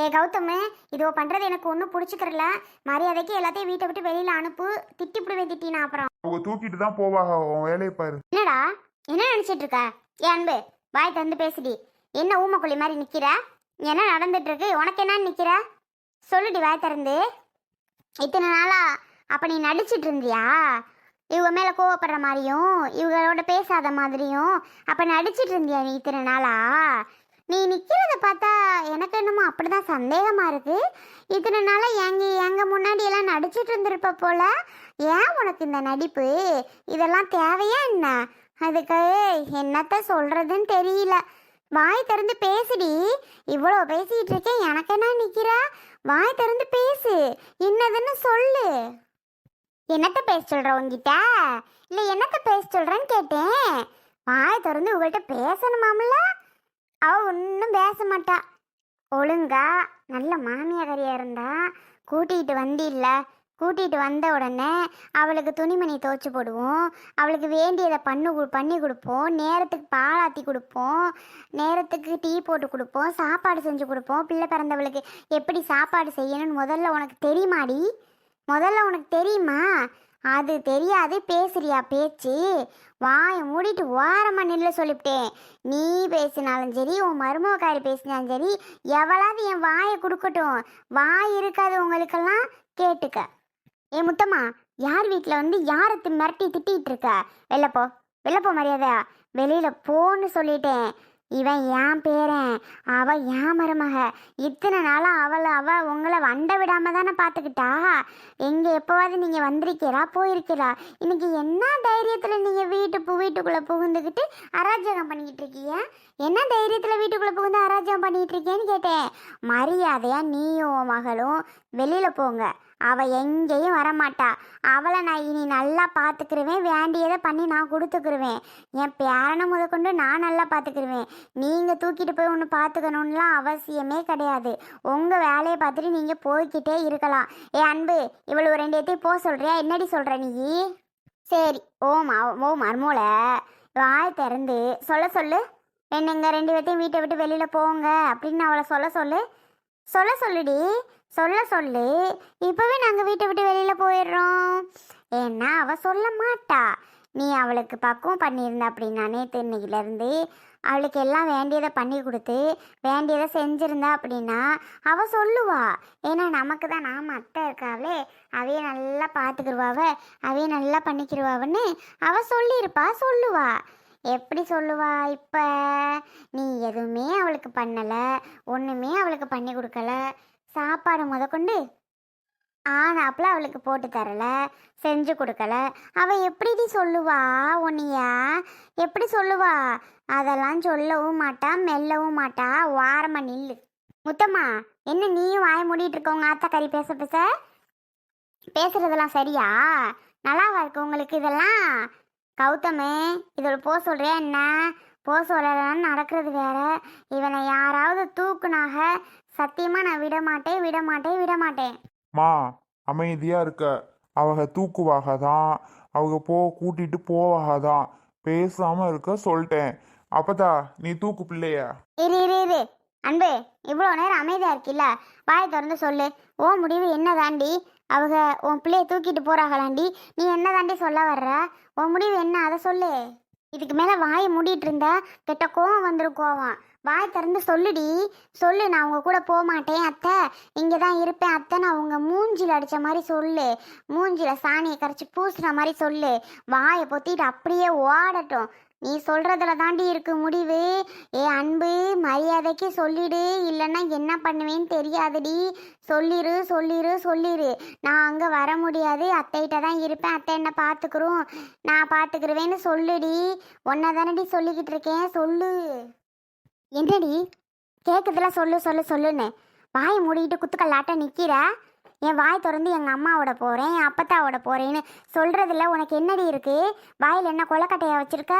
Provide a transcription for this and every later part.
டேய் கௌதம் இதோ பண்றது எனக்கு ஒன்றும் பிடிச்சிக்கிறல மரியாதைக்கு எல்லாத்தையும் வீட்டை விட்டு வெளியில அனுப்பு. திட்டி விடுவேன் திட்டினா அப்புறம். அவங்க தூக்கிட்டு தான் போவாங்க உன் வேலையை பாரு. என்னடா? என்ன நினைச்சிட்டு இருக்க? ஏன் அன்பு வாய் திறந்து பேசுடி. என்ன ஊமக்குழி மாதிரி நிக்கிற? என்ன நடந்துட்டு இருக்கு உனக்கு என்ன நிக்கிற? சொல்லுடி வாய் திறந்து. இத்தனை நாளா அப்ப நீ நடிச்சிட்டு இருந்தியா? இவங்க மேல கோவப்படுற மாதிரியும் இவங்களோட பேசாத மாதிரியும் அப்ப நடிச்சிட்டு இருந்தியா நீ இத்தனை நாளா? நீ நிற்கிறத பார்த்தா எனக்கு என்னமோ அப்படிதான் சந்தேகமாக இருக்கு. இத்தனை நாளாக எங்க எங்கள் முன்னாடி எல்லாம் நடிச்சிட்டு இருந்திருப்ப போல. ஏன் உனக்கு இந்த நடிப்பு? இதெல்லாம் தேவையா என்ன? அதுக்கு என்னத்த சொல்கிறதுன்னு தெரியல. வாய் திறந்து பேசுடி. இவ்வளோ பேசிட்டு இருக்கேன் எனக்கு என்ன நிற்கிறா வாய் திறந்து பேசு. என்னதுன்னு சொல்லு. என்னத்த பேச சொல்கிற உங்ககிட்ட இல்லை என்னத்த பேச சொல்கிறேன்னு கேட்டேன். வாய் திறந்து உங்கள்கிட்ட பேசணுமாம்ல? அவ ஒன்றும் பேச மாட்டா. ஒழுங்கா நல்ல மாமியாரியா இருந்தா கூட்டிகிட்டு வந்தில்ல. கூட்டிகிட்டு வந்த உடனே அவளுக்கு துணிமணி துவச்சி போடுவோம். அவளுக்கு வேண்டியதை பண்ணு கு- பண்ணி கொடுப்போம். நேரத்துக்கு பாலாத்தி கொடுப்போம். நேரத்துக்கு டீ போட்டு கொடுப்போம். சாப்பாடு செஞ்சு கொடுப்போம். பிள்ளை பிறந்தவளுக்கு எப்படி சாப்பாடு செய்யணும்னு முதல்ல உனக்கு தெரியுமாடி? முதல்ல உனக்கு தெரியுமா? அது தெரியாது பேசுறியா பேச்சு? வாயை மூடிட்டு ஓரமாக நில்ல சொல்லிவிட்டேன். நீ பேசினாலும் சரி உன் மருமகாரி பேசினாலும் சரி எவ்வளவு என் வாயை கொடுக்கட்டும். வாய் இருக்காது உங்களுக்கெல்லாம் கேட்டுக்க. ஏ முத்தம்மா யார் வீட்டில் வந்து யாரை தி- மிரட்டி திட்டிகிட்டு இருக்க? வெளில போ வெளில போ மரியாதையா. வெளியில போன்னு சொல்லிட்டேன். இவன் என் பேரன் அவ என் மருமக. இத்தனை நாளாக அவளை அவ உங்களை வண்ட விடாம தானே பார்த்துக்கிட்டா? எங்கே எப்போவாவது நீங்கள் வந்திருக்கிறா போயிருக்கிறா இன்னைக்கு என்ன தைரியத்தில் நீங்கள் வீட்டு பு வீட்டுக்குள்ளே புகுந்துக்கிட்டு அராஜகம் பண்ணிக்கிட்டு இருக்கீங்க? என்ன தைரியத்தில் வீட்டுக்குள்ளே புகுந்து அராஜகம் பண்ணிகிட்டு இருக்கேன்னு கேட்டேன். மரியாதையாக நீயும் உன் மகளும் வெளியில் போங்க. அவள் எங்கேயும் வரமாட்டா. அவளை நான் இனி நல்லா பார்த்துக்கிருவேன். வேண்டியதை பண்ணி நான் கொடுத்துக்கிருவேன். என் பேரனை முதற்கொண்டு நான் நல்லா பார்த்துக்கிருவேன். நீங்கள் தூக்கிட்டு போய் ஒன்று பார்த்துக்கணும்லாம் அவசியமே கிடையாது. உங்கள் வேலையை பார்த்துட்டு நீங்கள் போய்க்கிட்டே இருக்கலாம். ஏ அன்பு இவ்வளோ ரெண்டு இடத்தையும் போக சொல்கிறியா என்னடி சொல்கிற நீ? சரி ஓ மா ஓ மர்மூல வாய் திறந்து சொல்ல சொல்லு. என்னங்க ரெண்டு பேர்த்தையும் வீட்டை விட்டு வெளியில் போங்க அப்படின்னு அவளை சொல்ல சொல்லு. சொல்ல சொல்லுடி. சொல்ல சொல்லு. இப்போவே நாங்கள் வீட்டை விட்டு வெளியில் போயிடுறோம். ஏன்னா அவள் சொல்ல மாட்டா. நீ அவளுக்கு பக்குவம் பண்ணியிருந்த அப்படின்னா நேற்று இன்னைக்கிலேருந்து அவளுக்கு எல்லாம் வேண்டியதை பண்ணி கொடுத்து வேண்டியதை செஞ்சுருந்தா அப்படின்னா அவள் சொல்லுவா. ஏன்னா நமக்கு தான் நாம அத்தை இருக்காவளே அவைய நல்லா பார்த்துக்கிடுவாவ அவைய நல்லா பண்ணிக்கிடுவாவன்னு அவள் சொல்லியிருப்பா சொல்லுவா. எப்படி சொல்லுவா இப்போ? நீ எதுவுமே அவளுக்கு பண்ணலை ஒன்றுமே அவளுக்கு பண்ணி கொடுக்கல. சாப்பாடு முதற்கொண்டு ஆனாப்புல அவளுக்கு போட்டு தரல செஞ்சு கொடுக்கல. அவ எப்படிடி சொல்லுவா? உன்னையா எப்படி சொல்லுவா? அதெல்லாம் சொல்லவும் மாட்டா மெல்லவும் மாட்டா. வாரமா நில்லு. முத்தம்மா என்ன நீயும் வாய மூடிட்டு இருக்க அத்தா ஆத்தா கறி பேச பேச. பேசுறதெல்லாம் சரியா? நல்லாவா இருக்கு உங்களுக்கு இதெல்லாம்? கௌதமே இதோட போ சொல்றியா என்ன? போ சொல்லலான்னு நடக்கிறது வேற. இவனை யாராவது தூக்குனாக சத்தியமா நான் விட மாட்டேன் விட மாட்டேன் விட மாட்டேன் மா அமைதியா இருக்க. அவங்க தூக்குவாக தான் அவங்க போ கூட்டிட்டு போவாக தான் பேசாம இருக்க சொல்லிட்டேன். அப்பதா நீ தூக்கு பிள்ளைய. இரு இரு இரு. அன்பு இவ்வளோ நேரம் அமைதியா இருக்கில்ல? வாய் திறந்து சொல்லு. ஓ முடிவு என்ன தாண்டி அவங்க உன் பிள்ளைய தூக்கிட்டு போறாங்களாண்டி? நீ என்ன தாண்டி சொல்ல வர்ற? உன் முடிவு என்ன? அதை சொல்லு. இதுக்கு மேலே வாயை மூடிட்டு இருந்தா கெட்ட கோவம் வந்துடும் கோவம் வாய் திறந்து சொல்லுடி. சொல்லு நான் உங்க கூட போக மாட்டேன் அத்தை. இங்கே தான் இருப்பேன் அத்தை. நான் உங்க மூஞ்சில அடிச்ச மாதிரி சொல்லு. மூஞ்சில சாணியை கரைச்சி பூசுகிற மாதிரி சொல்லு. வாயை பொத்திட்டு அப்படியே ஓடட்டும். நீ சொல்றதுல தாண்டி இருக்கு முடிவு. ஏ அன்பு மரியாதைக்கு சொல்லிடு. இல்லைன்னா என்ன பண்ணுவேன்னு தெரியாதுடி. சொல்லிரு சொல்லிரு சொல்லிரு. நான் அங்கே வர முடியாது. அத்தைகிட்ட தான் இருப்பேன். அத்தை என்ன பார்த்துக்குறோம் நான் பார்த்துக்கிருவேன்னு சொல்லுடி. ஒன்றை தானடி சொல்லிக்கிட்டு இருக்கேன். சொல்லு. என்னடி? கேட்குதுல சொல்லு சொல்லு சொல்லுன்னு. வாயை மூடிக்கிட்டு குத்துக்கல்லாட்ட நிற்கிற என் வாய் திறந்து எங்கள் அம்மாவோட போகிறேன் என் அப்பத்தாவோட போகிறேன்னு சொல்கிறதுல உனக்கு என்னடி இருக்குது வாயில் என்ன கொலக்கட்டையா வச்சுருக்க?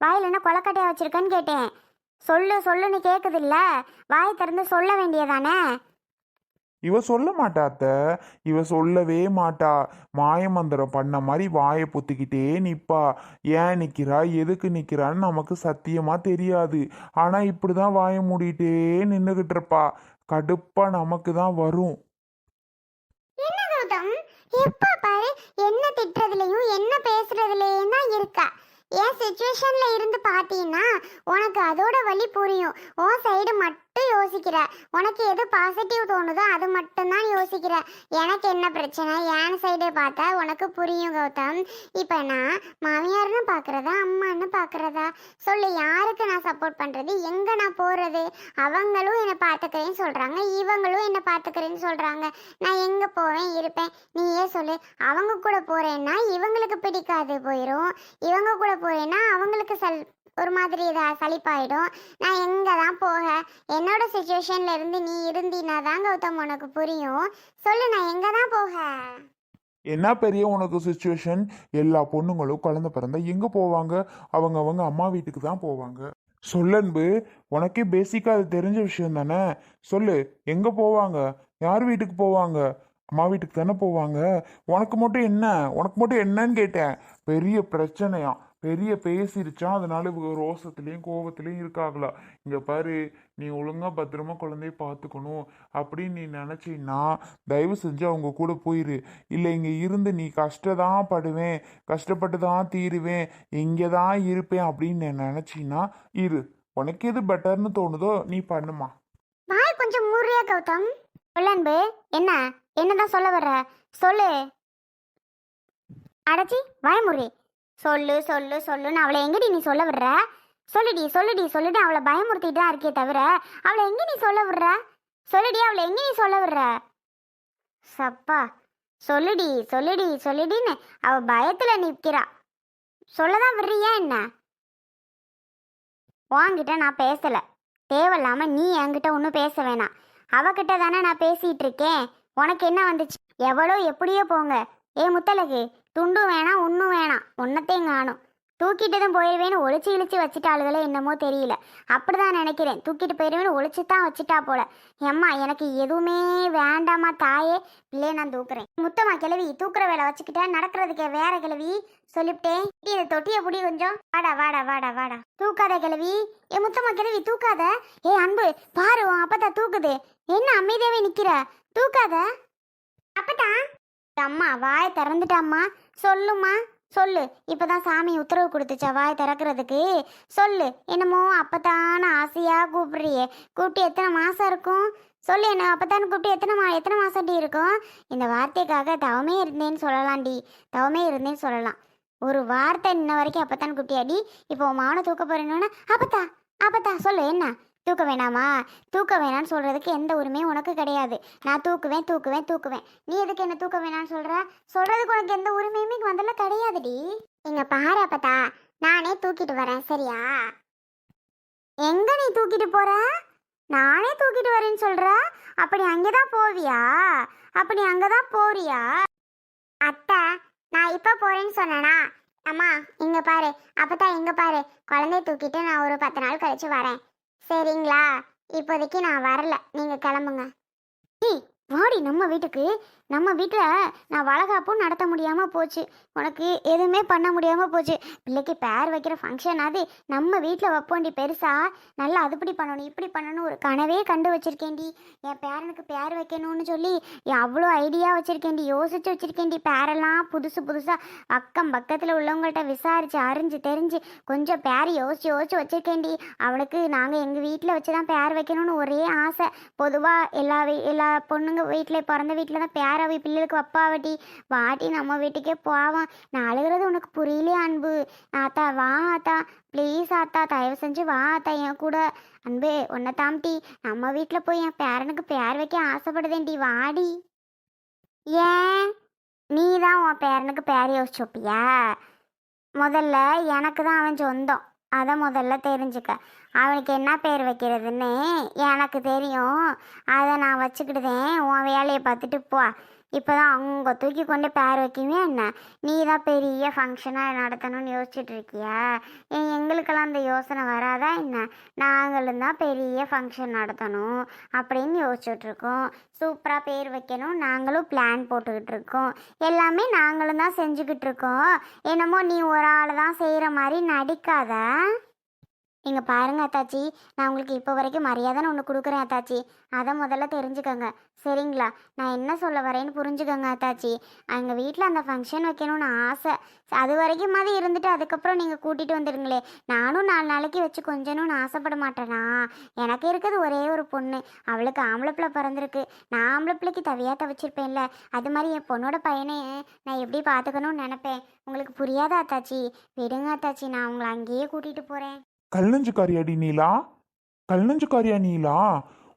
வாயில் என்ன கொலக்கட்டையா வச்சுருக்கேன்னு கேட்டேன். சொல்லு சொல்லுன்னு கேட்குதுல்ல வாய் திறந்து சொல்ல வேண்டியதானே? இவ சொல்ல மாட்டா அத்தை. இவ சொல்லவே மாட்டா. மாயமந்திரம் பண்ண மாதிரி வாயை பொத்திக்கிட்டே நிற்பா ஏன் நிற்கிறா எதுக்கு நிற்கிறான்னு நமக்கு சத்தியமாக தெரியாது. ஆனால் இப்படி தான் வாயை மூடிட்டே நின்றுக்கிட்டு இருப்பா. கடுப்பாக நமக்கு தான் வரும். இப்போ பாரு என்ன திட்டுறதுலயும் என்ன பேசுறதுலையும் தான் இருக்கா. என் சுச்சுவேஷன்ல இருந்து பார்த்தீங்கன்னா உனக்கு அதோட வழி புரியும். உன் சைடு மட்டும் யோசிக்கிற. உனக்கு எது பாசிட்டிவ் தோணுதோ அது மட்டும்தான் யோசிக்கிற. எனக்கு என்ன பிரச்சனை? என் சைடு பார்த்தா உனக்கு புரியும் கௌதம். இப்போ நான் மாமியார்னு பார்க்குறதா அம்மான்னு பார்க்குறதா சொல்லு யாருக்கு நான் சப்போர்ட் பண்ணுறது எங்கே நான் போகிறது அவங்களும் என்னை பார்த்துக்கிறேன்னு சொல்கிறாங்க இவங்களும் என்னை பார்த்துக்கிறேன்னு சொல்கிறாங்க நான் எங்கே போவேன் இருப்பேன்? நீயே சொல்லு. அவங்க கூட போகிறேன்னா இவங்களுக்கு பிடிக்காது போயிடும் இவங்க கூட போகிறேன்னா அவங்களுக்கு செல் ஒரு மாதிரி இதாக சளிப்பாயிடும் நான் எங்கே தான் போக? என்னோட சுச்சுவேஷனில் இருந்து நீ இருந்தீனா தான் கௌதம் உனக்கு புரியும். சொல்லு நான் எங்கே தான் போக? என்ன பெரிய உனக்கு சுச்சுவேஷன் எல்லா பொண்ணுங்களும் குழந்த பிறந்தா எங்கே போவாங்க? அவங்க அவங்க அம்மா வீட்டுக்கு தான் போவாங்க. சொல்லன்பு உனக்கே பேசிக்காக அது தெரிஞ்ச விஷயம் தானே? சொல்லு எங்கே போவாங்க? யார் வீட்டுக்கு போவாங்க? அம்மா வீட்டுக்கு தானே போவாங்க? உனக்கு மட்டும் என்ன? உனக்கு மட்டும் என்னன்னு கேட்டேன். பெரிய பிரச்சனையா பெரிய பேசிருச்சான் அதனால இவங்க ரோசத்துலேயும் கோவத்துலேயும் இருக்காங்களா? இங்க பாரு நீ ஒழுங்கா பத்திரமா குழந்தைய பார்த்துக்கணும் அப்படின்னு நீ நினச்சின்னா தயவு செஞ்சு அவங்க கூட போயிரு. இல்லை இங்கே இருந்து நீ கஷ்டதான் படுவேன் கஷ்டப்பட்டு தான் தீருவேன் இங்கே தான் இருப்பேன் அப்படின்னு நீ நினச்சின்னா இரு. உனக்கு எது பெட்டர்னு தோணுதோ நீ பண்ணுமா? வாய் கொஞ்சம் முறையா கௌதம்? சொல்லன்பு என்ன? என்னதான் சொல்ல வர்ற? சொல்லு. அடச்சி வாய் முறை சொல்லு சொல்லு சொல்லுன்னு அவளை எங்கடி நீ சொல்ல விடுற? சொல்லுடி சொல்லுடி சொல்லுடி அவளை பயமுறுத்திட்டு தான் இருக்கே தவிர அவளை எங்க நீ சொல்ல விடுற? சொல்லுடி அவளை எங்க நீ சொல்ல விடுற? சப்பா சொல்லுடி சொல்லுடி சொல்லுடின்னு அவ பயத்துல நிற்கிறா சொல்லதான் விடுறியா என்ன? உன்கிட்ட நான் பேசல. தேவையில்லாம நீ என்கிட்ட ஒன்றும் பேச வேணாம். அவகிட்ட தானே நான் பேசிட்டு இருக்கேன். உனக்கு என்ன வந்துச்சு? எவ்வளோ எப்படியோ போங்க. ஏ முத்தலகு துண்டும் வேணாம் ஒன்றும் வேணாம் ஒன்னத்தையும் காணும். தூக்கிட்டு தான் போயிடுவேன்னு ஒழிச்சு இழிச்சு வச்சுட்டாளுகளே என்னமோ தெரியல. அப்படிதான் நினைக்கிறேன். தூக்கிட்டு போயிடுவேன்னு ஒளிச்சு தான் வச்சுட்டா போல. எம்மா எனக்கு எதுவுமே வேண்டாமா தாயே. பிள்ளைய நான் தூக்குறேன். முத்தம்மா கிழவி தூக்குற வேலை வச்சுக்கிட்டா. நடக்கிறதுக்கே வேற கிழவி சொல்லிவிட்டேன். இந்த தொட்டியை புடி கொஞ்சம். வாடா வாடா வாடா வாடா. தூக்காத கிழவி. ஏ முத்தம்மா கிழவி தூக்காத. ஏ அன்பு பாரு உன் அப்பத்தா தூக்குது. என்ன அமைதியாவே நிக்கிற? தூக்காத. அப்பதான் அம்மா வாய் திறந்துட்டாம்மா. சொல்லுமா சொல்லு. இப்பதான் சாமி உத்தரவு கொடுத்துச்சா வாய் திறக்கிறதுக்கு? சொல்லு. என்னமோ அப்பத்தான ஆசையாக கூப்பிட்றியே. கூப்பிட்டு எத்தனை மாதம் இருக்கும்? சொல்லு என்ன அப்பத்தான்னு கூப்பிட்டு எத்தனை மா எத்தனை மாதம்டி இருக்கும்? இந்த வார்த்தைக்காக தவமே இருந்தேன்னு சொல்லலாம்டி தவமே இருந்தேன்னு சொல்லலாம். ஒரு வார்த்தை இன்ன வரைக்கும் அப்பத்தான் கூப்பிட்டியாடி இப்போ உன் மாவனை தூக்க போறேன்னு அப்பத்தா அப்பத்தா சொல்லு என்ன? தூக்க வேணாமா? தூக்க வேணாம்னு சொல்றதுக்கு எந்த உரிமையும் உனக்கு கிடையாது. நான் தூக்குவேன் தூக்குவேன் தூக்குவேன். நீ எதுக்கு என்ன தூக்க வேணாம்னு சொல்ற? சொல்றதுக்கு உனக்கு எந்த உரிமையுமே முதல்ல கிடையாதுடி. இங்க பாரு அப்பதா. நானே தூக்கிட்டு வரேன் சரியா? எங்க நீ தூக்கிட்டு போற? நானே தூக்கிட்டு வரேன்னு சொல்ற? அப்படி அங்கதான் போவியா? அப்படி அங்கதான் போறியா? அத்தை நான் இப்ப போறேன்னு சொன்னேனா? அம்மா இங்க பாரு. அப்பதான் இங்கே பாரு. குழந்தைய தூக்கிட்டு நான் ஒரு பத்து நாள் கழிச்சு வரேன். சரிங்களா? இப்போதைக்கு நான் வரல. நீங்க கிளம்புங்க. ம். வாடி நம்ம வீட்டுக்கு. நம்ம வீட்டில் நான் வளகாப்பும் நடத்த முடியாமல் போச்சு. உனக்கு எதுவுமே பண்ண முடியாமல் போச்சு. பிள்ளைக்கு பேர் வைக்கிற ஃபங்க்ஷன் அது. நம்ம வீட்டில் வைப்போண்டி பெருசா. நல்லா அதுபடி பண்ணணும் இப்படி பண்ணணும் ஒரு கனவே கண்டு வச்சிருக்கேன்டி. என் பேரனுக்கு பேர் வைக்கணும்னு சொல்லி அவ்வளோ ஐடியா வச்சுருக்கேன்டி. யோசிச்சு வச்சுருக்கேன்டி. பேரெல்லாம் புதுசு புதுசாக அக்கம் பக்கத்தில் உள்ளவங்கள்ட்ட விசாரித்து அறிஞ்சு தெரிஞ்சு கொஞ்சம் பேர் யோசிச்சு யோசிச்சு வச்சுருக்கேன்டி. அவனுக்கு நாங்கள் எங்கள் வீட்டில் வச்சு தான் பேர் வைக்கணும்னு ஒரே ஆசை. பொதுவாக எல்லா எல்லா பொண்ணுங்க வீட்டில் பிறந்த வீட்டில் தான் பேர் பிள்ளைகளுக்கு வப்பாவட்டி வாட்டி நம்ம வீட்டுக்கே போவான் நான் அழுகிறது உனக்கு புரியலையே அன்பு. ஆத்தா வா ஆத்தா. ப்ளீஸ் ஆத்தா தயவு செஞ்சு வா ஆத்தா என் கூட. அன்பு உன்னை தாம்டி நம்ம வீட்டில் போய் என் பேரனுக்கு பேர் வைக்க ஆசைப்படுதேன்டி வாடி. ஏன்? நீ தான் உன் பேரனுக்கு பேர் யோசிச்சோப்பியா முதல்ல எனக்கு தான் அவன் சொந்தம். அதை முதல்ல தெரிஞ்சுக்க. அவனுக்கு என்ன பேர் வைக்கிறதுன்னு எனக்கு தெரியும். அதை நான் வச்சுக்கிட்டுதேன் உன் வேலையை பார்த்துட்டு போ. இப்போ தான் அவங்க தூக்கி கொண்டு பேர் வைக்கவே என்ன? நீ தான் பெரிய ஃபங்க்ஷனாக நடத்தணும்னு யோசிச்சுட்டு இருக்கியா? ஏன் எங்களுக்கெல்லாம் அந்த யோசனை வராதா என்ன? நாங்களும் தான் பெரிய ஃபங்க்ஷன் நடத்தணும் அப்படின்னு யோசிச்சுட்ருக்கோம் சூப்பராக பேர் வைக்கணும். நாங்களும் பிளான் போட்டுக்கிட்டு இருக்கோம். எல்லாமே நாங்களும் தான் செஞ்சுக்கிட்டு இருக்கோம். என்னமோ நீ ஒரு ஆள் தான் செய்கிற மாதிரி நடிக்காத. இங்கே பாருங்க அத்தாச்சி. நான் உங்களுக்கு இப்போ வரைக்கும் மரியாதைன்னு ஒன்று கொடுக்குறேன் அத்தாச்சி. அதை முதல்ல தெரிஞ்சுக்கோங்க. சரிங்களா? நான் என்ன சொல்ல வரேன்னு புரிஞ்சுக்கோங்க அத்தாச்சி. எங்கள் வீட்டில் அந்த ஃபங்க்ஷன் வைக்கணும்னு ஆசை. அது வரைக்கும் மாதிரி இருந்துட்டு அதுக்கப்புறம் நீங்கள் கூட்டிகிட்டு வந்துடுங்களே நானும் நாலு நாளைக்கு வச்சு கொஞ்சணும்னு ஆசைப்பட மாட்டேனா? எனக்கு இருக்கிறது ஒரே ஒரு பொண்ணு. அவளுக்கு ஆம்பளை பிள்ளை பிறந்திருக்கு. நான் ஆம்பளை பிள்ளைக்கு தவியாக தவிச்சிருப்பேன்ல. அது மாதிரி என் பொண்ணோட பையனை நான் எப்படி பார்த்துக்கணும்னு நினப்பேன்? உங்களுக்கு புரியாதா அத்தாச்சி? விடுங்க அத்தாச்சி. நான் உங்களை அங்கேயே கூட்டிகிட்டு போகிறேன் கல்நஞ்சுக்காரியாடி நீலா? கல்நஞ்சுக்காரியா நீலா?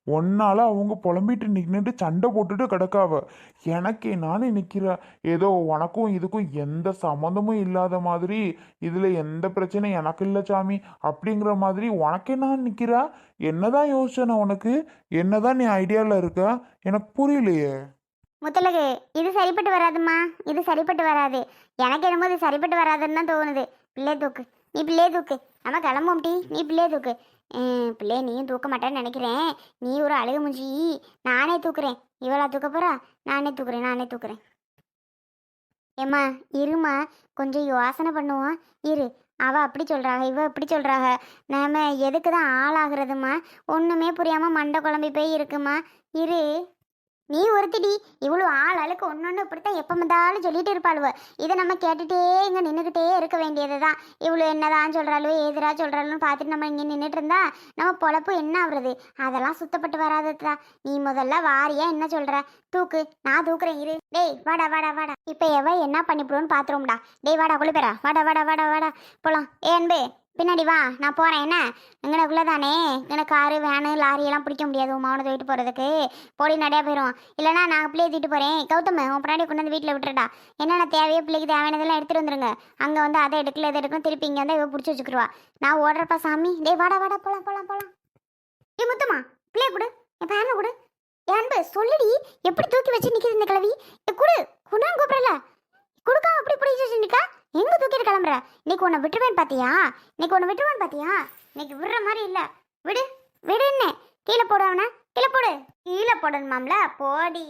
ஒன்னால அவங்க புலம்பிட்டு நின்றுட்டு சண்டை போட்டுட்டு கிடக்காவ. எனக்கே நானே நிற்கிற ஏதோ உனக்கும் இதுக்கும் எந்த சம்மந்தமும் இல்லாத மாதிரி இதில் எந்த பிரச்சனையும் எனக்கு இல்லை சாமி அப்படிங்கிற மாதிரி உனக்கே நான் நிற்கிறா என்னதான் யோசனை உனக்கு? என்னதான் நீ ஐடியாவில் இருக்க? எனக்கு புரியலையே. முத்தலகு இது சரிப்பட்டு வராதுமா இது சரிப்பட்டு வராது. எனக்கு என்னமோ இது சரிப்பட்டு வராதுன்னு தான் தோணுது. பிள்ளை தூக்கு. நீ பிள்ளையே தூக்கு. நம்ம கிளம்பும் டி நீ பிள்ளையே தூக்கு. ஹம், பிள்ளைய நீயும் தூக்க மாட்டேன்னு நினைக்கிறேன். நீ ஒரு அழுகு முஞ்சி. நானே தூக்குறேன். இவளா தூக்க போறா? நானே தூக்குறேன் நானே தூக்குறேன். ஏம்மா இருமா கொஞ்சம் யோசனை பண்ணுவோம். இரு. அவ அப்படி சொல்றாங்க இவ இப்படி சொல்றாங்க நாம எதுக்கு தான் ஆளாகிறதுமா ஒண்ணுமே புரியாம மண்டை குழம்பி போய் இருக்குமா? இரு. நீ ஒருத்திடி இவ்வளோ ஆள் அழுக்கு ஒன்று இப்படித்தான் எப்போ வந்தாலும் சொல்லிட்டு இருப்பாளுவ. இதை நம்ம கேட்டுகிட்டே இங்கே நின்றுக்கிட்டே இருக்க வேண்டியது தான் இவ்வளோ என்னதான் சொல்கிறாளோ ஏதுரா சொல்கிறாளுன்னு பார்த்துட்டு நம்ம இங்கே நின்றுட்டு இருந்தா நம்ம பொழப்பு என்ன ஆகுறது அதெல்லாம் சுத்தப்பட்டு வராததா நீ முதல்ல வாரியா என்ன சொல்கிற தூக்கு. நான் தூக்குறேன் இரு. டேய் வாடா வாடா வாடா. இப்போ எவ என்ன பண்ணிவிடுவோன்னு பார்த்துருவோம்டா டேய் வாடா குளிப்பேரா வாடா வாடா வாடா வாடா. போகலாம் ஏன்பே பின்னாடி வா நான் போகிறேன் என்ன? இங்கனக்குள்ளே தானே எங்கன காரு வேனு லாரி எல்லாம் பிடிக்க முடியாது உன் மகனை தூக்கிட்டு போகிறதுக்கு போடி நடையாக போயிடும் இல்லைனா நான் பிள்ளையை தூக்கிட்டு போகிறேன் கௌதம் உன் பின்னாடி கொண்டு வந்து வீட்டில் விட்டுறடா. என்னென்ன தேவையோ பிள்ளைக்கு தேவையானதெல்லாம் எடுத்துகிட்டு வந்துருங்க. அங்கே வந்து அதை எடுக்கல இதை எடுக்கணும் திருப்பி இங்கே வந்து இவ பிடிச்சி வச்சுக்கிடுவா நான் ஓடுறப்பா சாமி. டேய் வாடா வாடா போலாம் போலாம் போலாம். ஏ முத்தம்மா பிள்ளைய கொடு. என் பேனை கொடு. என் அன்பு சொல்லுடி. எப்படி தூக்கி வச்சு நிற்கிது இந்த கிழவி? கொடு. கொண்டாந்து கூப்பிடல. கொடுக்காம அப்படி பிடிச்சி வச்சுருக்கா எங்கே தூக்கிட்டு கிளம்புற? இன்னைக்கு உன்னை விட்டுருவேன் பார்த்தியா இன்னைக்கு உன்னை விட்டுருவேன் பார்த்தியா இன்னைக்கு விடுற மாதிரி இல்லை. விடு. விடு என்ன? கீழே போடு அவனை. கீழே போடு. கீழே போடணுமாம்ல? போடி.